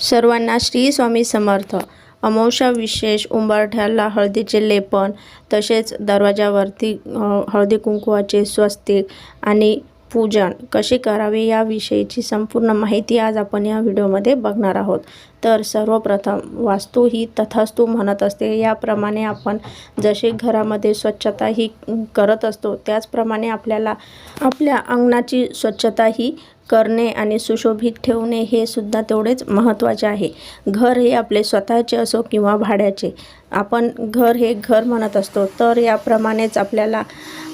सर्वांना श्री स्वामी समर्थ. अमावश्या विशेष उंबरठ्याला हळदीचे लेपन तसेच दरवाजावरती हळदी कुंकुवाचे स्वस्तिक आणि पूजन कसे करावे याविषयीची संपूर्ण माहिती आज आपण या व्हिडिओमध्ये बघणार आहोत. तर सर्वप्रथम वास्तू ही तथास्तू म्हणत असते. याप्रमाणे आपण जसे घरामध्ये स्वच्छता ही करत असतो त्याचप्रमाणे आपल्याला आपल्या अंगणाची स्वच्छता ही करणे आणि सुशोभित ठेवणे हे सुद्धा तेवढेच महत्त्वाचे आहे. घर हे आपले स्वतःचे असो किंवा भाड्याचे. आपण घर हे घर म्हणत असतो. तर याप्रमाणेच आपल्याला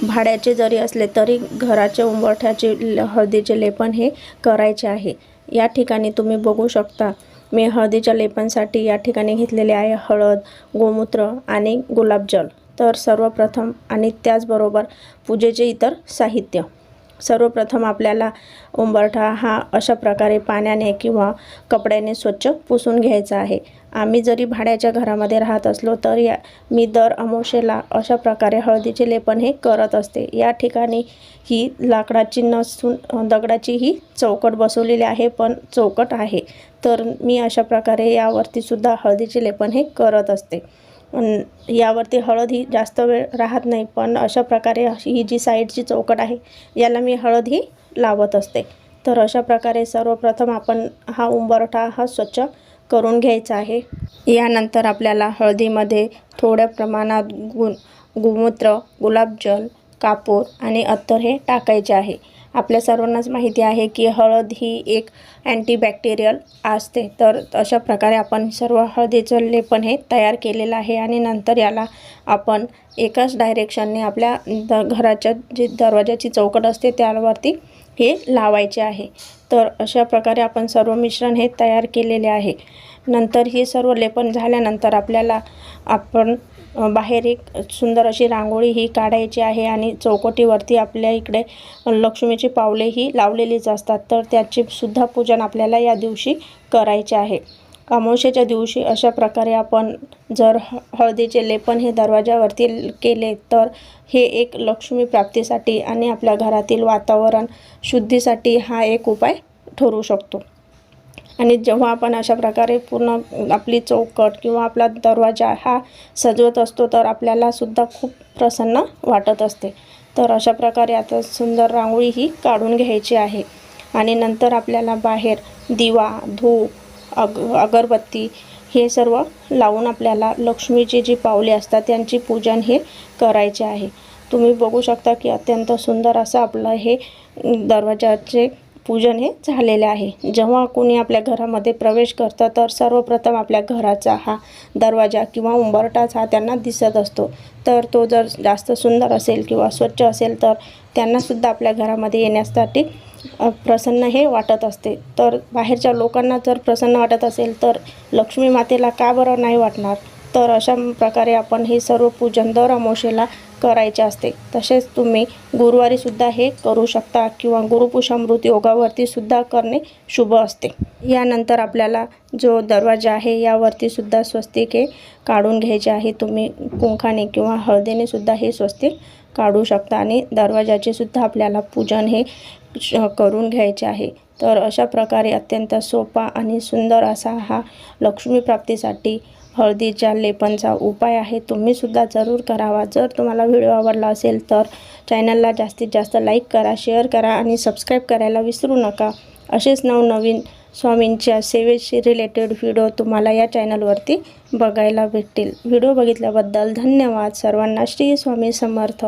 भाड्याचे जरी असले तरी घराच्या उंबरठ्याचे ल- हळदीचे लेपन हे करायचे आहे. या ठिकाणी तुम्ही बघू शकता. मी हळदीच्या लेपनसाठी या ठिकाणी घेतलेले आहे हळद गोमूत्र आणि गुलाबजल. तर सर्वप्रथम आणि त्याचबरोबर पूजेचे इतर साहित्य. सर्वप्रथम आपल्याला उंबरठा हा अशा प्रकारे पाण्याने किंवा कपड्याने स्वच्छ पुसून घ्यायचा आहे. आम्ही जरी भाड्याच्या घरामध्ये राहत असलो तर या मी दर अमावशेला अशा प्रकारे हळदीचे लेपन हे करत असते. या ठिकाणी ही लाकडाची नसून दगडाची ही चौकट बसवलेली आहे पण चौकट आहे. तर मी अशा प्रकारे यावरतीसुद्धा हळदीचे लेपन हे करत असते. यावरती हळद ही जास्त वेळ राहत नाही. पण अशा प्रकारे अशी ही जी साईडची चौकट आहे याला मी हळद ही लावत असते. तर अशा प्रकारे सर्वप्रथम आपण हा उंबरठा हा स्वच्छ करून घ्यायचा आहे. यानंतर आपल्याला हळदीमध्ये थोड्या प्रमाणात गु गोमूत्र गुलाबजल कापूर आणि अत्तर हे टाकायचे आहे. आपल्या सर्वांनाच माहिती आहे की हळद ही एक अँटीबॅक्टेरियल असते. तर अशा प्रकारे आपण सर्व हळदीचं लेपन हे तयार केलेलं आहे आणि नंतर याला आपण एकाच डायरेक्शनने आपल्या द घराच्या जी दरवाजाची चौकट असते त्यावरती हे लावायचे आहे. तर अशा प्रकारे आपण सर्व मिश्रण हे तयार केलेले आहे. नंतर हे सर्व लेपन झाल्यानंतर आपल्याला आपण बाहेर एक सुंदर अशी रांगोळी ही काढायची आहे आणि चौकटीवरती आपल्या इकडे लक्ष्मीची पावले ही लावलेलीच असतात. तर त्याची सुद्धा पूजन आपल्याला या दिवशी करायचे आहे. अमावस्येच्या दिवशी अशा प्रकारे आपण जर हळदीचे लेपन हे दरवाजावरती केले तर हे एक लक्ष्मी प्राप्तीसाठी आणि आपल्या घरातील वातावरण शुद्धीसाठी हा एक उपाय ठरू शकतो. आणि जेव्हा आपण अशा प्रकारे पूर्ण आपली चौकट किंवा आपला दरवाजा हा सजवत असतो तर आपल्यालासुद्धा खूप प्रसन्न वाटत असते. तर अशा प्रकारे आता सुंदर रांगोळी ही काढून घ्यायची आहे. आणि नंतर आपल्याला बाहेर दिवा धूप अग अगरबत्ती हे सर्व लावून आपल्याला लक्ष्मीची जी पावले असतात त्यांची पूजन हे करायचे आहे. तुम्ही बघू शकता की अत्यंत सुंदर असं आपलं हे दरवाजाचे पूजन हे झालेले आहे. जेव्हा कोणी आपल्या घरामध्ये प्रवेश करतं तर सर्वप्रथम आपल्या घराचा हा दरवाजा किंवा उंबरटाच हा त्यांना दिसत असतो. तर तो जर जास्त सुंदर असेल किंवा स्वच्छ असेल तर त्यांनासुद्धा आपल्या घरामध्ये येण्यासाठी प्रसन्न हे वाटत असते. तर बाहेरच्या लोकांना जर प्रसन्न वाटत असेल तर लक्ष्मी मातेला का बरं नाही वाटणार? तर अशा प्रकारे आपण हे सर्व पूजन दर अमावशेला करायचे असते. तसेच तुम्ही गुरुवारीसुद्धा हे करू शकता किंवा गुरुपुषामृत योगावरतीसुद्धा करणे शुभ असते. यानंतर आपल्याला जो दरवाजा आहे यावरतीसुद्धा स्वस्तिक हे काढून घ्यायचे आहे. तुम्ही कुंखाने किंवा हळदीनेसुद्धा हे स्वस्तिक काढू शकता आणि दरवाजाचे सुद्धा आपल्याला पूजन हे श- करून घ्यायचे आहे. तर अशा प्रकारे अत्यंत सोपा आणि सुंदर असा हा लक्ष्मी प्राप्तीसाठी हळदीच्या लेपनचा उपाय आहे तुम्हीसुद्धा जरूर करावा. जर तुम्हाला व्हिडिओ आवडला असेल तर चॅनलला जास्तीत जास्त लाईक करा शेअर करा आणि सबस्क्राईब करायला विसरू नका. असेच नवनवीन स्वामींच्या सेवेशी रिलेटेड व्हिडिओ तुम्हाला या चॅनलवरती बघायला भेटतील. व्हिडिओ बघितल्याबद्दल धन्यवाद. सर्वांना श्री स्वामी समर्थ.